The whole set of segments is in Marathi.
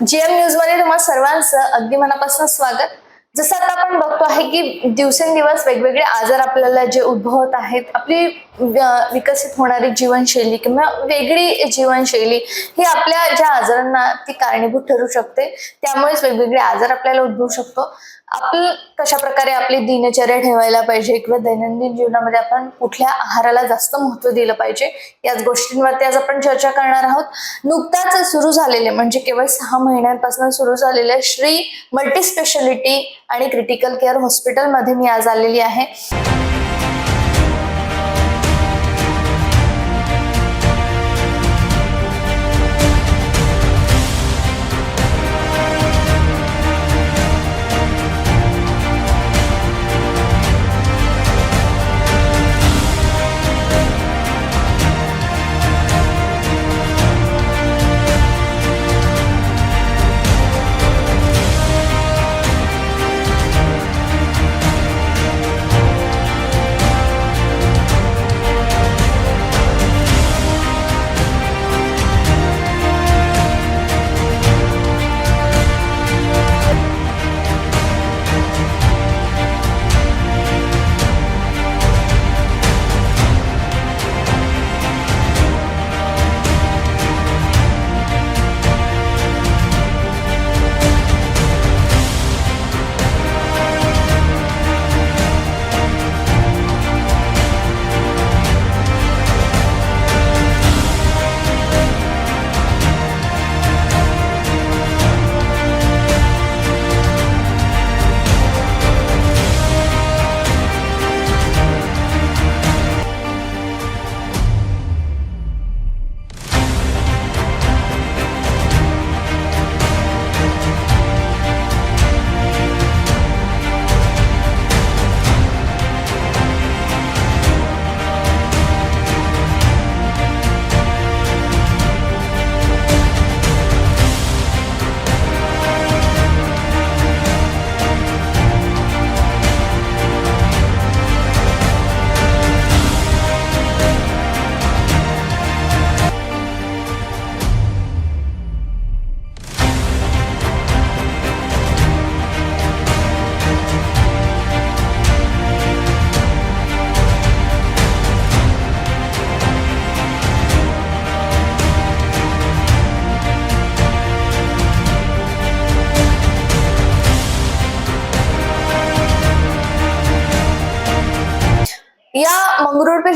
जीएम न्यूजमध्ये तुम्हाला सर्वांचं अगदी मनापासून स्वागत. जसं आता आपण बघतो आहे की दिवसेंदिवस वेगवेगळे आजार आपल्याला जे उद्भवत आहेत आपली विकसित होणारी जीवनशैली किंवा वेगळी जीवनशैली ही आपल्या ज्या आजारांना ती कारणीभूत ठरू शकते त्यामुळेच वेगवेगळे आजार आपल्याला उद्भवू शकतो. आपण कशा प्रकारे आपली दिनचर्या ठेवायला पाहिजे किंवा दैनंदिन जीवनामध्ये आपण कुठल्या आहाराला जास्त महत्त्व दिलं पाहिजे याच गोष्टींवरती आज आपण चर्चा करणार आहोत. नुकताच सुरू झालेले म्हणजे केवळ सहा महिन्यांपासून सुरू झालेले श्री मल्टी स्पेशालिटी आणि क्रिटिकल केअर हॉस्पिटलमध्ये मी आज आलेली आहे.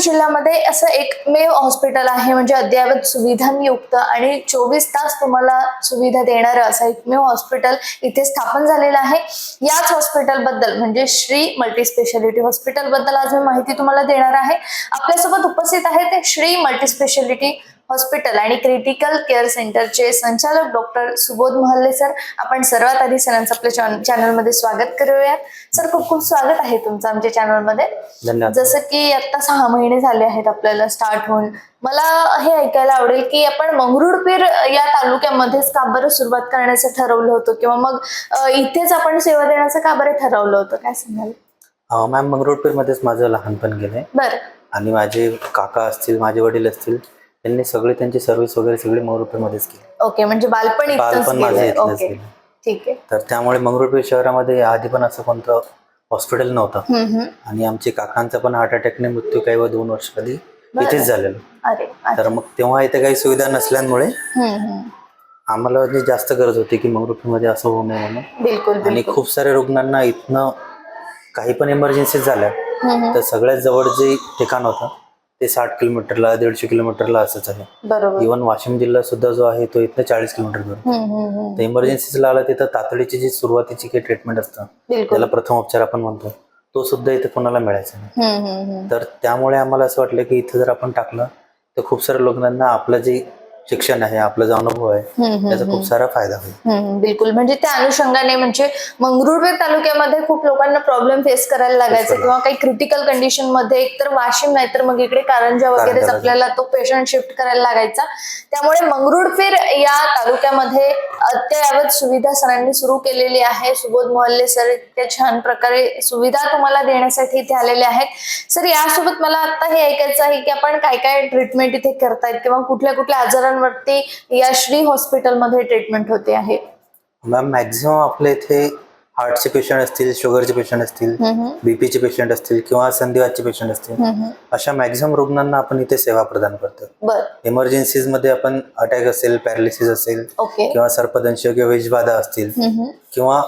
जिल्ह्यामध्ये असं एकमेव हॉस्पिटल आहे म्हणजे अद्ययावत सुविधांयुक्त आणि चोवीस तास तुम्हाला सुविधा देणारं असं एकमेव हॉस्पिटल इथे स्थापन झालेलं आहे. याच हॉस्पिटलबद्दल म्हणजे श्री मल्टीस्पेशालिटी हॉस्पिटलबद्दल आज मी माहिती तुम्हाला देणार आहे. आपल्यासोबत उपस्थित आहेत श्री मल्टीस्पेशालिटी हॉस्पिटल आणि क्रिटिकल केअर सेंटरचे संचालक डॉक्टर सुबोध महल्ले सर आपण सर्वात आधी सरांचं आपल्या चॅन- चॅनलमध्ये स्वागत करूयात. सर खूप खूप स्वागत आहे तुमचं आमच्या चॅनलमध्ये. जसं की आता सहा महिने झाले आहेत आपल्याला स्टार्ट होऊन. मला हे ऐकायला आवडेल की आपण मंगरुळपीर या तालुक्यामध्येच का बरं सुरुवात करण्याचं ठरवलं होतं? किंवा मग इथेच आपण सेवा देण्याचं का बरं ठरवलं होतं? काय सांगाल? मॅम मंगरुळपीरमध्येच माझं लहानपण गेलंय. बरं. आणि माझे काका असतील माझे वडील असतील त्यांनी सगळे त्यांची सर्व्हिस वगैरे सगळी मंगरुळपीरमध्येच केली ओके म्हणजे बालपण इथंच बालपण माझं गेलंय. इथलंच ओके गेलं ठीक आहे तर त्यामुळे मंगरुळपीर शहरामध्ये आधी पण असं कोणतं हॉस्पिटल नव्हतं हम्म, हम्म. आणि आमचे काकांचा पण हार्ट अटॅकने मृत्यू काही व दोन वर्ष आधी इथेच झालेला अरे अच्छा. तर मग तेव्हा इथे काही सुविधा नसल्यामुळे हम्म, हम्म. आम्हाला म्हणजे जास्त गरज होती की मंगरुळपीरमध्ये असं होऊ नये म्हणून बिलकुल आणि बिलकुल खूप साऱ्या रुग्णांना इथनं काही पण इमर्जन्सी झाल्या हम्म, हम्म. तर सगळ्यात जवळ जे ठिकाण होतं ते साठ किलोमीटरला दीडशे किलोमीटरला असंच आहे. बरोबर. इवन वाशिम जिल्हा सुद्धा जो आहे तो इथनं चाळीस किलोमीटर दूर. हम्म, हम्म, हम्म. तर इमर्जन्सीला आला तिथं तातडीची जी सुरुवातीची काही ट्रीटमेंट असतं बिलकुल. त्याला प्रथम उपचार आपण म्हणतो तो सुद्धा इथे कोणाला मिळायचा नाही. हम्म, हम्म, हम्म. तर त्यामुळे आम्हाला असं वाटलं की इथं जर आपण टाकलं तर खूप साऱ्या लोकांना आपलं जे शिक्षण आहे आपला जो अनुभव आहे त्याचा खूप सारा फायदा होईल. बिलकुल. म्हणजे त्या अनुषंगाने म्हणजे मंगरुळपीर तालुक्यामध्ये खूप लोकांना प्रॉब्लेम फेस करायला लागायचे. किंवा काही क्रिटिकल कंडिशनमध्ये एकतर वाशिम नाही तर मग इकडे कारंजा वगैरेच कारंजा. आपल्याला तो पेशंट शिफ्ट करायला लागायचा. त्यामुळे मंगरुळपीर या तालुक्यामध्ये अद्ययावत सुविधा सरांनी सुरू केलेली आहे. सुबोध मोहल्ले सर इतक्या छान प्रकारे सुविधा तुम्हाला देण्यासाठी इथे आलेले आहेत. सर यासोबत मला आता हे ऐकायचं आहे की आपण काय काय ट्रीटमेंट इथे करतायत किंवा कुठल्या कुठल्या आजारांवरती या श्री हॉस्पिटलमध्ये ट्रीटमेंट होते आहे. मॅम मॅक्झिमम आपल्या इथे हार्टचे पेशंट असतील शुगरचे पेशंट असतील बीपीचे पेशंट असतील किंवा संधिवातचे पेशंट असतील अशा मॅक्झिमम रुग्णांना आपण इथे सेवा प्रदान करतो इमर्जन्सीजमध्ये आपण अटॅक असेल पॅरालिसिस असेल किंवा सर्पदंश किंवा विषबाधा असतील किंवा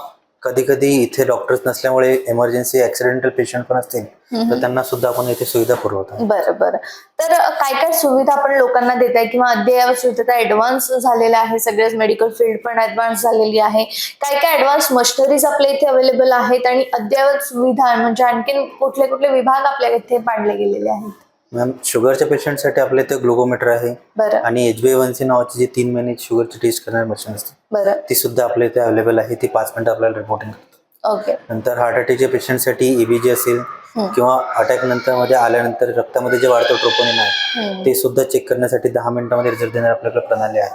कधी कधी इथे डॉक्टर्स नसल्यामुळे इमर्जन्सी ऍक्सिडेंटल पेशंट पण असतील तर त्यांना सुद्धा आपण इथे सुविधा पुरवतो. बरं बरं. तर काय काय सुविधा आपण लोकांना देत आहे? किंवा अद्ययावत सुविधा ऍडव्हान्स झालेल्या आहे सगळेच मेडिकल फील्ड पण ऍडव्हान्स झालेली आहे. काय काय ऍडव्हान्स मशिनरीज आपल्या इथे अवेलेबल आहेत? आणि अद्ययावत सुविधा म्हणजे आणखीन कुठले कुठले विभाग आपल्या इथे मांडले गेलेले आहेत? मॅम शुगरच्या पेशंटसाठी आपल्या इथे ग्लुकोमीटर आहे. बरं. आणि एच बी वन सी नावाची जी तीन महिने शुगरची टेस्ट करणारी मशीन असते बरं. ती सुद्धा आपल्या इथे अवेलेबल आहे. ती पाच मिनिटं आपल्याला रिपोर्टिंग करते. ओके नंतर हार्ट अटॅकच्या पेशंटसाठी ईबीजी असेल किंवा अटॅक नंतर मध्ये आल्यानंतर रक्तामध्ये जे वाढतं ट्रोपोनिन आहे ते सुद्धा चेक करण्यासाठी दहा मिनिटांमध्ये रिझल्ट देणार आपल्याकडे प्रणाली आहे.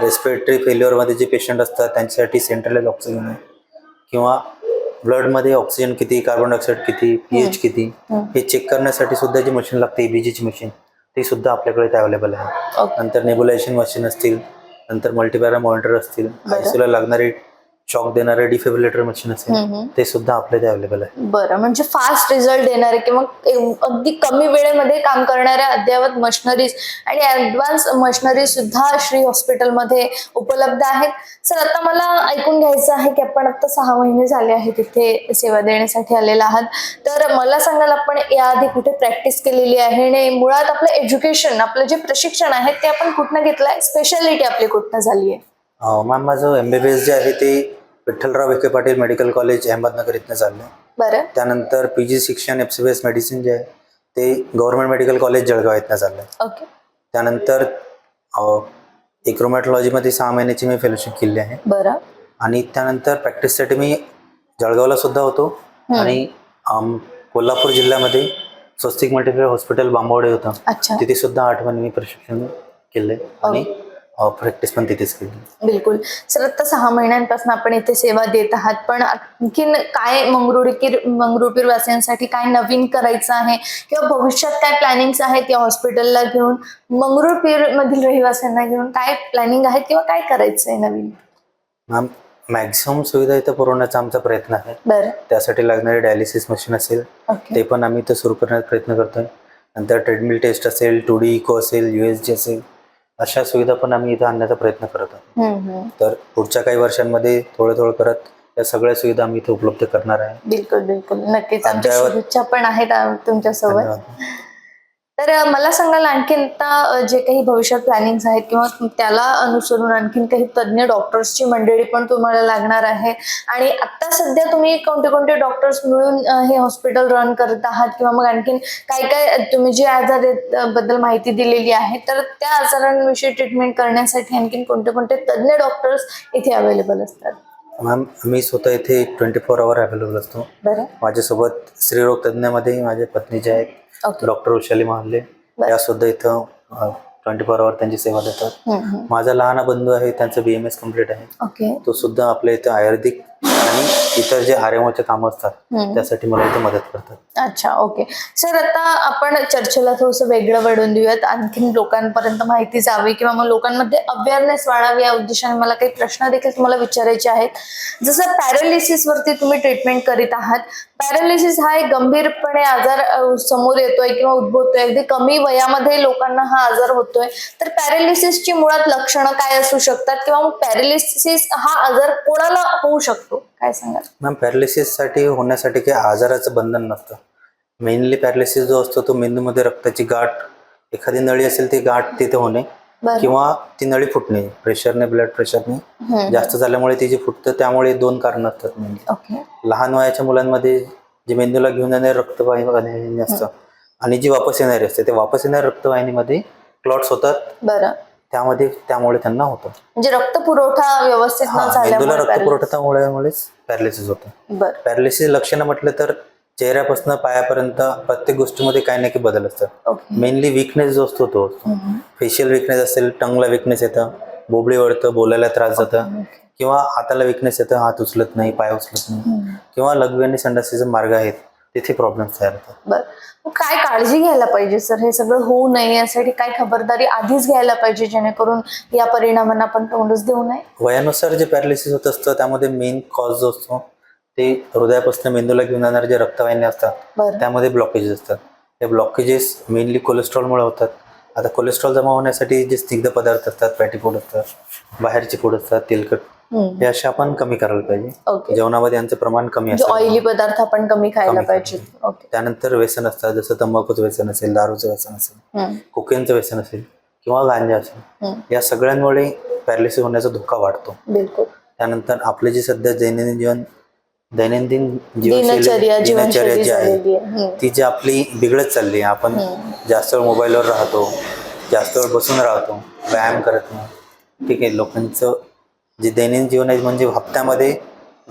रेस्पिरेटरी फेल्युअरमध्ये जे पेशंट असतात त्यांच्यासाठी सेंट्रलाइज ऑक्सिजन आहे. किंवा ब्लडमध्ये ऑक्सिजन किती कार्बन डायऑक्साईड किती पीएच किती हे. चेक करण्यासाठी सुद्धा जी मशीन लागते एबीजीची मशीन ती सुद्धा आपल्याकडे इथे अवेलेबल आहे. नंतर नेबुलायझेशन मशीन असतील नंतर मल्टीपॅरा मॉनिटर असतील आयसीयूला लागणारे शॉक देणारे डिफिब्रिलेटर मशीन असेल ते सुद्धा आपल्या अवेलेबल आहे. बरं म्हणजे फास्ट रिझल्ट देणारे किंवा अगदी कमी वेळेमध्ये काम करणाऱ्या अद्ययावत मशिनरीज आणि ऍडव्हान्स मशिनरी सुद्धा श्री हॉस्पिटलमध्ये उपलब्ध आहेत. सर आता मला ऐकून घ्यायचं आहे की आपण आता सहा महिने झाले आहेत इथे सेवा देण्यासाठी आलेला आहात. तर मला सांगाल आपण याआधी कुठे प्रॅक्टिस केलेली आहे? आणि मुळात आपलं एज्युकेशन आपलं जे प्रशिक्षण आहे ते आपण कुठनं घेतलंय? स्पेशालिटी आपली कुठनं झाली आहे मॅम माझं एम बी बी एस जे आहे ते विठ्ठलराव विखे पाटील मेडिकल कॉलेज अहमदनगर इथनं चाललं बरं. त्यानंतर पी जी शिक्षण F C B S medicine जे आहे ते गव्हर्नमेंट मेडिकल कॉलेज जळगाव इथनं चाललं आहे. ओके. त्यानंतर एक रोमॅटॉलॉजीमध्ये सहा महिन्याची मी फेलोशिप केली आहे. बरं. आणि त्यानंतर प्रॅक्टिससाठी मी जळगावला सुद्धा होतो. आणि अम, कोल्हापूर जिल्ह्यामध्ये स्वस्तिक मल्टीप्लेअर हॉस्पिटल बांबवडे होतं. अच्छा. तिथे सुद्धा आठ महिने मी प्रशिक्षण केले आणि प्रॅक्टिस पण तिथेच केली. बिलकुल. सर आता सहा महिन्यांपासून आपण इथे सेवा देत आहात पण आणखीन काय मंगरुळपीर मंगरुळपीर वासियांसाठी काय नवीन करायचं आहे? किंवा भविष्यात काय प्लॅनिंग्स आहेत या हॉस्पिटलला घेऊन? मंगरुळपीर मधील रहिवाशांना घेऊन काय प्लॅनिंग आहेत किंवा काय करायचं आहे नवीन? मॅम मॅक्झिमम सुविधा इथं पुरवण्याचा आमचा प्रयत्न आहे. बरं. त्यासाठी लागणारे डायलिसिस मशीन असेल ते पण आम्ही इथं सुरू करण्याचा प्रयत्न करतोय. नंतर ट्रेडमिल टेस्ट असेल टू डी इको असेल यू एस जी असेल. अशा सुविधा पण आम्ही इथं आणण्याचा प्रयत्न करत आहोत. तर पुढच्या काही वर्षांमध्ये थोडं थोडं करत या सगळ्या सुविधा आम्ही इथे उपलब्ध करणार आहे. बिलकुल बिलकुल. नक्कीच. आमच्या शुभेच्छा पण आहेत तुमच्यासोबत. तर मला सांगाल आणखीन आता जे काही भविष्यात प्लॅनिंग आहेत किंवा त्याला अनुसरून आणखीन काही तज्ज्ञ डॉक्टर्सची मंडळी पण तुम्हाला लागणार आहे. आणि आता सध्या तुम्ही कोणते कोणते डॉक्टर्स मिळून हे हॉस्पिटल रन करत आहात किंवा मग आणखीन काय काय तुम्ही जे आजारबद्दल माहिती दिलेली आहे तर त्या आजारांविषयी ट्रीटमेंट करण्यासाठी आणखीन कोणते कोणते तज्ज्ञ डॉक्टर्स इथे अवेलेबल असतात? मॅम मी स्वतः इथे ट्वेंटी फोर आवर अवेलेबल असतो. बरं. माझ्यासोबत स्त्रीरोग तज्ज्ञामध्ये माझे पत्नी जे आहेत डॉक्टर वैशाली महाले बरं. या सुद्धा इथं ट्वेंटी फोर आवर त्यांची सेवा देतात हम्म, हम्म. माझा लहान बंधू आहे त्यांचं बी एम एस कंप्लीट आहे ओके तो सुद्धा आपल्या इथे आयुर्वेदिक आणि इतर जे आर एम कामं असतात. त्यासाठी मला इथे मदत करतात. अच्छा ओके. सर आता आपण चर्चेला थोडंसं वेगळं वळून देऊयात. आणखीन लोकांपर्यंत माहिती जावी किंवा मग लोकांमध्ये अवेअरनेस वाढावी या उद्देशाने मला काही प्रश्न देखील तुम्हाला विचारायचे आहेत. जसं पॅरालिसिस वरती तुम्ही ट्रीटमेंट करीत आहात. पॅरालिसिस हा एक गंभीरपणे आजार समोर येतोय किंवा उद्भवतोय. अगदी कमी वयामध्ये लोकांना हा आजार होतोय. तर पॅरालिसिसची मुळात लक्षणं काय असू शकतात? किंवा मग पॅरालिसिस हा आजार कोणाला होऊ शकतो? काय सांगाल? मॅम पॅरालिसिससाठी होण्यासाठी काही आजाराचं बंधन नसतं. मेनली पॅरालिसिस जो असतो तो मेंदूमध्ये रक्ताची गाठ एखादी नळी असेल ती गाठ तिथे होणे किंवा ती नळी फुटणे प्रेशरने ब्लड प्रेशरने. जास्त झाल्यामुळे ती जी फुटतं त्यामुळे दोन कारण असतात मेनली लहान वयाच्या मुलांमध्ये जे मेंदूला घेऊन जाणारे रक्तवाहिनी असतं आणि जी वापस येणारी असते ते वापस येणाऱ्या रक्तवाहिनीमध्ये क्लॉट्स होतात. त्यामध्ये त्यामुळे त्यांना होतं. म्हणजे रक्त पुरवठा व्यवस्थित मेंदूला रक्त झाल्यामुळे पुरवठ्यामुळेच पॅरालिसिस होतं. बर. पॅरालिसिस लक्षणं म्हटलं तर चेहऱ्यापासून पायापर्यंत प्रत्येक गोष्टीमध्ये काही ना काही बदल असतात. ओके. मेनली विकनेस जो असतो तो. फेशियल विकनेस असेल टंगला विकनेस येतं बोबडी वळतं बोलायला त्रास जातं. किंवा हाताला विकनेस येतं हात उचलत नाही पाय उचलत नाही. किंवा लघवी आणि संडासीचे मार्ग आहेत तिथे प्रॉब्लेम तयार होतात. बर. काय काळजी घ्यायला पाहिजे सर? हे सगळं होऊ नये यासाठी काय खबरदारी आधीच घ्यायला पाहिजे जेणेकरून या परिणामांना आपण तोंडच देऊ नये? वयानुसार जे पॅरालिसिस होत असतं त्यामध्ये मेन कॉज जो असतो ते हृदयापासून मेंदूला घेऊन जाणारे जे रक्तवाहिन्या असतात त्यामध्ये ब्लॉकेजेस असतात. हे ब्लॉकेजेस मेनली कोलेस्ट्रॉलमुळे होतात. आता कोलेस्ट्रॉल जमा होण्यासाठी जे स्निग्ध पदार्थ असतात पॅटी फूड असतात बाहेरचे फूड असतात तेलकट. हे असे आपण कमी करायला पाहिजे. जेवणामध्ये यांचं प्रमाण कमी म्हणजे असतं ऑइली पदार्थ आपण कमी खायला पाहिजे. त्यानंतर व्यसन असतात जसं तंबाखूचं व्यसन असेल दारूचं व्यसन असेल. कोकेनचं व्यसन असेल किंवा गांजा असेल. या सगळ्यांमुळे पॅरालिसिस होण्याचा धोका वाढतो. बिलकुल. त्यानंतर आपले जे सध्या दैनंदिन जीवन दैनंदिन दिनचर्या दिनचर्या जी आहे. ती जी आपली बिघडत चालली आहे आपण जास्त वेळ मोबाईलवर राहतो जास्त वेळ बसून राहतो व्यायाम करत नाही. ठीक आहे लोकांचं जे दैनंदिन जीवन आहे म्हणजे हप्त्यामध्ये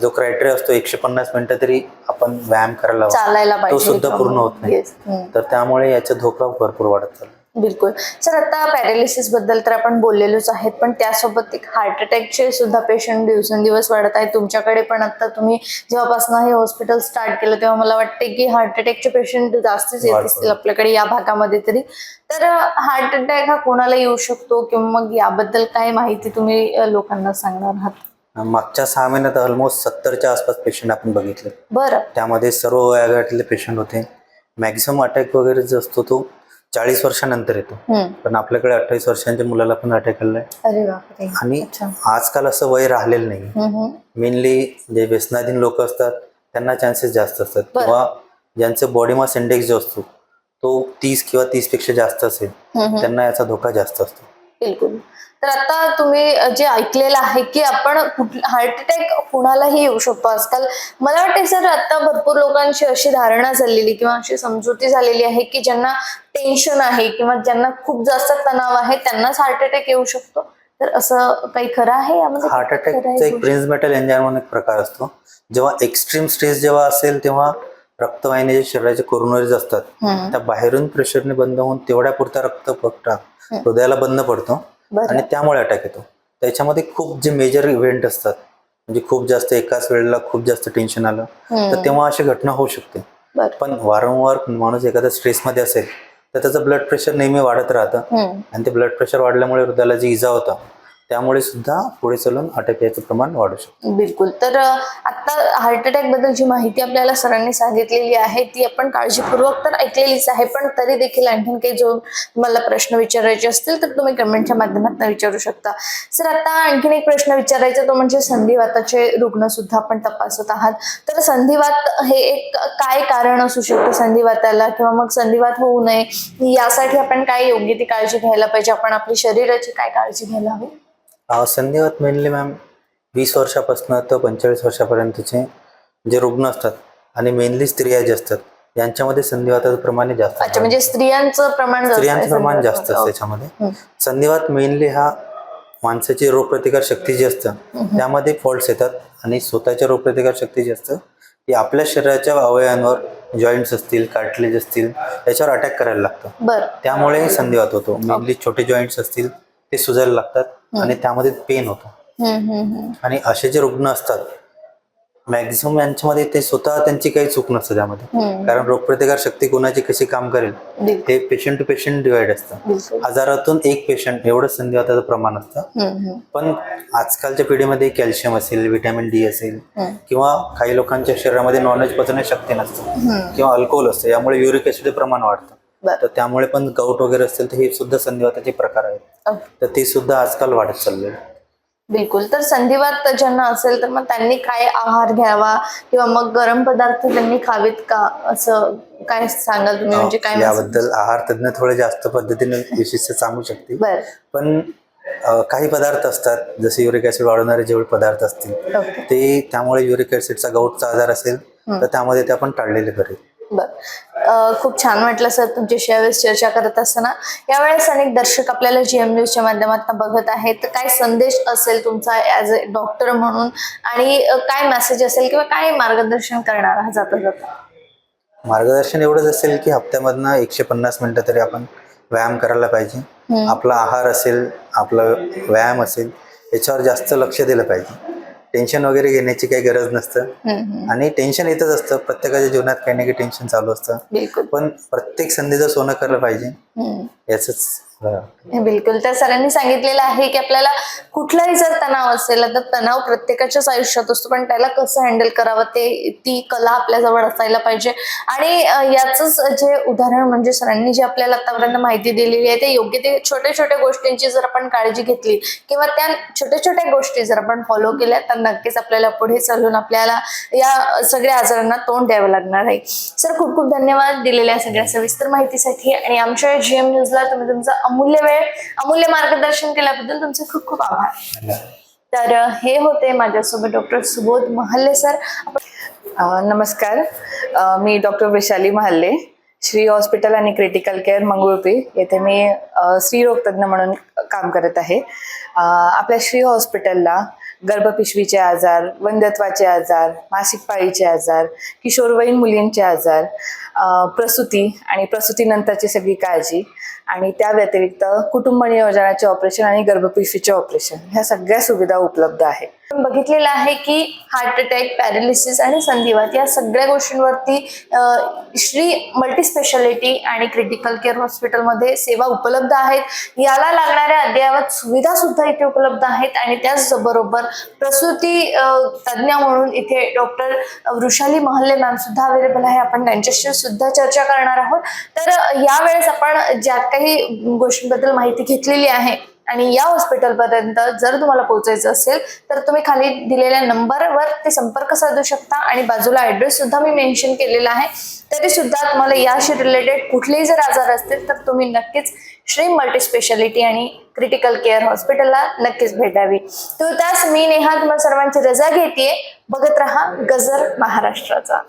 जो क्रायटेरिया असतो एकशे पन्नास मिनिटं तरी आपण व्यायाम करायला तो सुद्धा पूर्ण होत नाही. तर त्यामुळे याचा धोका भरपूर वाढत चालला. बिलकुल. सर आता पॅरालिसिसबद्दल तर आपण बोललेलोच आहेत पण त्यासोबत एक हार्ट अटॅकचे सुद्धा पेशंट दिवसेंदिवस वाढत आहेत. तुमच्याकडे पण आता तुम्ही जेव्हापासून हे हॉस्पिटल स्टार्ट केलं तेव्हा मला वाटते की हार्ट अटॅकचे पेशंट जास्तीच येत. असतील आपल्याकडे या भागामध्ये तरी. तर हार्ट अटॅक हा कोणाला येऊ शकतो किंवा मग याबद्दल काय माहिती तुम्ही लोकांना सांगणार आहात? मागच्या सहा महिन्यात ऑलमोस्ट सत्तरच्या आसपास पेशंट आपण बघितले. बरं. त्यामध्ये सर्व वयोगटातले पेशंट होते. मॅक्झिमम अटॅक वगैरे जो असतो तो चाळीस वर्षानंतर येतो. पण आपल्याकडे अठ्ठावीस वर्षांच्या मुलाला पण अटॅक बापरे आणि. आजकाल असं वय राहिलेलं नाही. मेनली जे व्यसनाधीन लोक असतात त्यांना चान्सेस जास्त असतात. किंवा ज्यांचं बॉडी मास इंडेक्स जो असतो तो तीस किंवा तीसपेक्षा जास्त असेल. त्यांना याचा धोका जास्त असतो बिलकुल. तर आता तुम्ही जे ऐकलेलं आहे की आपण हार्ट अटॅक कुणालाही येऊ शकतो आजकाल. मला वाटते सर आता भरपूर लोकांची अशी धारणा झालेली किंवा अशी समजुती झालेली आहे की ज्यांना टेन्शन आहे किंवा ज्यांना खूप जास्त तणाव आहे त्यांनाच हार्ट अटॅक येऊ शकतो. तर असं काही खरं आहे यामध्ये? हार्ट अटॅकचा एक गोष्ट? प्रिन्स मेटल म्हणून एक प्रकार असतो. जेव्हा एक्स्ट्रीम स्ट्रेस जेव्हा असेल तेव्हा रक्तवाहिन्या जे शरीराचे कोरोनरीज असतात. त्या बाहेरून प्रेशरने बंद होऊन तेवढ्या पुरता रक्त हृदयाला बंद पडतो. आणि त्यामुळे अटॅक येतो त्याच्यामध्ये खूप जे मेजर इव्हेंट असतात म्हणजे खूप जास्त एकाच वेळेला खूप जास्त टेन्शन आलं तर तेव्हा अशी घटना होऊ शकते पण वारंवार माणूस एखाद्या स्ट्रेसमध्ये असेल तर त्याचं ब्लड प्रेशर नेहमी वाढत राहतं. आणि ते ब्लड प्रेशर वाढल्यामुळे हृदयाला जी इजा होता त्यामुळे सुद्धा पुढे चालून अटॅक याचं प्रमाण वाढू शकतं. बिलकुल. तर आता हार्ट अटॅकबद्दल जी माहिती आपल्याला सरांनी सांगितलेली आहे ती आपण काळजीपूर्वक तर ऐकलेलीच आहे पण तरी देखील आणखीन काही जो मला प्रश्न विचारायचे असतील तर तुम्ही कमेंटच्या माध्यमातून विचारू शकता. सर आता आणखीन एक प्रश्न विचारायचा तो म्हणजे संधिवाताचे रुग्ण सुद्धा आपण तपासत आहात. तर संधिवात हे एक काय कारण असू शकतं संधिवाताला? किंवा मग संधिवात होऊ नये यासाठी आपण काय योग्य ती काळजी घ्यायला पाहिजे? आपण आपली शरीराची काय काळजी घ्यायला हवी? संधिवात मेनली मॅम वीस वर्षापासून तर पंचेचाळीस वर्षापर्यंतचे जे रुग्ण असतात आणि मेनली स्त्रिया जे असतात यांच्यामध्ये संधिवाताचं प्रमाण जास्त अच्छा. म्हणजे स्त्रियांचं प्रमाण स्त्रियांचं प्रमाण जास्त असतं. त्याच्यामध्ये. संधिवात मेनली हा माणसाची रोगप्रतिकार शक्ती जी असतं त्यामध्ये फॉल्ट्स येतात आणि स्वतःच्या रोगप्रतिकार शक्ती जी असतं ती आपल्या शरीराच्या अवयवांवर जॉईंट्स असतील कार्टलेज असतील याच्यावर अटॅक करायला लागतं. त्यामुळे संधिवात होतो. मेनली छोटे जॉईंट्स असतील ते सुजायला लागतात आणि त्यामध्ये पेन होतो. आणि असे जे रुग्ण असतात मॅक्झिमम यांच्यामध्ये ते स्वतः त्यांची काही चूक नसते त्यामध्ये. कारण रोगप्रतिकार शक्ती कोणाची कशी काम करेल हे पेशंट टू पेशंट डिवाइड असतं हजारातून एक पेशंट एवढं संधिवाताचं प्रमाण असतं. पण आजकालच्या पिढीमध्ये कॅल्शियम असेल व्हिटॅमिन डी असेल. किंवा काही लोकांच्या शरीरामध्ये नॉनव्हेज पचण्याची शक्ती नसते किंवा अल्कोहोल असतं यामुळे युरिक ऍसिड प्रमाण वाढतं. तर त्यामुळे पण गाऊट वगैरे असतील तर हे सुद्धा संधिवाताचे प्रकार आहेत. तर ते सुद्धा आजकाल वाढत चालले बिलकुल. तर संधिवात ज्यांना असेल तर मग त्यांनी काय आहार घ्यावा किंवा मग गरम पदार्थ त्यांनी खावेत का? असं काय सांगाल तुम्ही? म्हणजे काय याबद्दल आहार तज्ञ थोडे जास्त पद्धतीने विशिष्ट सांगू शकतील. बर. पण काही पदार्थ असतात. जसे युरिक ऍसिड वाढवणारे जेवढे पदार्थ असतील ते त्यामुळे युरिक ऍसिडचा गाऊटचा आजार असेल तर त्यामध्ये ते आपण टाळलेले बरे. बर खूप छान वाटलं सर तुमच्याशी यावेळेस चर्चा करत असताना. यावेळेस अनेक दर्शक आपल्याला जीएम न्यूजच्या माध्यमातून बघत आहेत. तर काय संदेश असेल तुमचा ॲज अ डॉक्टर म्हणून? आणि काय मेसेज असेल किंवा काय मार्गदर्शन करणार आहात जाता जाता? मार्गदर्शन एवढंच असेल की हप्त्यामधनं एकशे पन्नास मिनिटं तरी आपण व्यायाम करायला पाहिजे. आपला आहार असेल आपलं व्यायाम असेल याच्यावर जास्त लक्ष दिलं पाहिजे. टेन्शन वगैरे घेण्याची काही गरज नसतं. आणि टेन्शन येतच असतं प्रत्येकाच्या जीवनात काही ना काही टेन्शन चालू असतं पण प्रत्येक संधीचं सोनं करलं पाहिजे. याच बिलकुल. तर सरांनी सांगितलेलं आहे की आपल्याला कुठलाही जर तणाव असेल तर तणाव प्रत्येकाच्याच आयुष्यात असतो पण त्याला कसं हँडल करावं ते ती कला आपल्याजवळ असायला पाहिजे. आणि याच जे उदाहरण म्हणजे सरांनी जे आपल्याला आतापर्यंत माहिती दिलेली आहे ते योग्य ते छोट्या छोट्या गोष्टींची जर आपण काळजी घेतली किंवा त्या छोट्या छोट्या गोष्टी जर आपण फॉलो केल्या तर नक्कीच आपल्याला पुढे चालून आपल्याला या सगळ्या आजारांना तोंड द्यावं लागणार आहे. सर खूप खूप धन्यवाद दिलेल्या सगळ्या सविस्तर माहितीसाठी. आणि आमच्या जीएम न्यूजला तुम्ही तुमचं अमूल्य वेळ अमूल्य मार्गदर्शन केल्याबद्दल तुमचे खूप खूप आभार. तर हे होते माझ्यासोबत डॉक्टर सुबोध महल्ले सर. नमस्कार. मी डॉक्टर वैशाली महाल्ले श्री हॉस्पिटल आणि क्रिटिकल केअर मंगळुपी येथे मी अ, म्हणून काम करत आहे. आपल्या श्री हॉस्पिटलला गर्भपिशवीचे आजार वंध्यत्वाचे आजार मासिक पाळीचे आजार किशोरवयीन मुलींचे आजार प्रसूती आणि प्रसूतीनंतरची सगळी काळजी आणि त्या व्यतिरिक्त कुटुंब नियोजनाचे ऑपरेशन आणि गर्भपिशवीचे ऑपरेशन ह्या सगळ्या सुविधा उपलब्ध आहेत. बघितलेलं आहे की हार्ट अटॅक पॅरालिसिस आणि संधिवात या सगळ्या गोष्टींवरती श्री मल्टी स्पेशालिटी आणि क्रिटिकल केअर हॉस्पिटलमध्ये सेवा उपलब्ध आहेत. याला लागणाऱ्या अद्ययावत सुविधा सुद्धा इथे उपलब्ध आहेत आणि त्याचबरोबर प्रसूती तज्ज्ञ म्हणून इथे डॉक्टर वृषाली महल्ले मॅम सुद्धा अवेलेबल आहे. आपण त्यांच्याशी सुद्धा चर्चा करणार आहोत. तर यावेळेस आपण ज्या काही गोष्टींबद्दल माहिती घेतलेली आहे आणि या हॉस्पिटलपर्यंत जर तुम्हाला पोहोचायचं असेल तर तुम्ही खाली दिलेल्या नंबरवर ते संपर्क साधू शकता. आणि बाजूला ॲड्रेस सुद्धा मी मेन्शन केलेला आहे. तरी सुद्धा तुम्हाला याशी रिलेटेड कुठलेही जर आजार असतील तर तुम्ही नक्कीच श्री मल्टी स्पेशालिटी आणि क्रिटिकल केअर हॉस्पिटलला नक्कीच भेट द्यावी तो त्यास मी नेहा तुम्हाला सर्वांची रजा घेते बघत राहा गजर महाराष्ट्राचा.